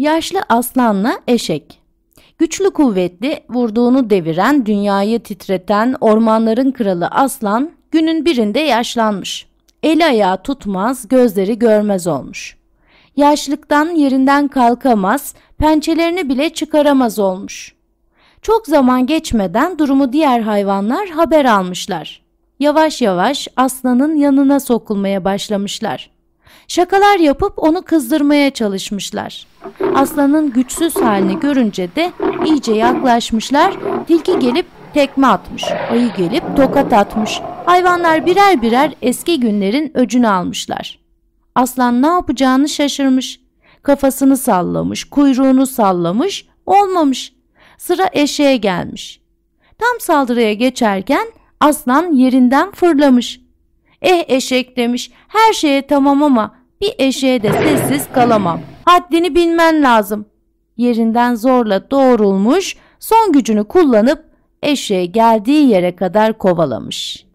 Yaşlı aslanla eşek. Güçlü kuvvetli, vurduğunu deviren, dünyayı titreten ormanların kralı aslan günün birinde yaşlanmış. Eli ayağı tutmaz, gözleri görmez olmuş. Yaşlıktan yerinden kalkamaz, pençelerini bile çıkaramaz olmuş. Çok zaman geçmeden durumu diğer hayvanlar haber almışlar. Yavaş yavaş aslanın yanına sokulmaya başlamışlar. Şakalar yapıp onu kızdırmaya çalışmışlar. Aslanın güçsüz halini görünce de iyice yaklaşmışlar. Tilki gelip tekme atmış, ayı gelip tokat atmış. Hayvanlar birer birer eski günlerin öcünü almışlar. Aslan ne yapacağını şaşırmış. Kafasını sallamış, kuyruğunu sallamış, olmamış. Sıra eşeğe gelmiş. Tam saldırıya geçerken aslan yerinden fırlamış. Eh eşek demiş, her şeye tamam ama bir eşeğe de sessiz kalamam. Haddini bilmen lazım. Yerinden zorla doğrulmuş, son gücünü kullanıp eşeğe geldiği yere kadar kovalamış.''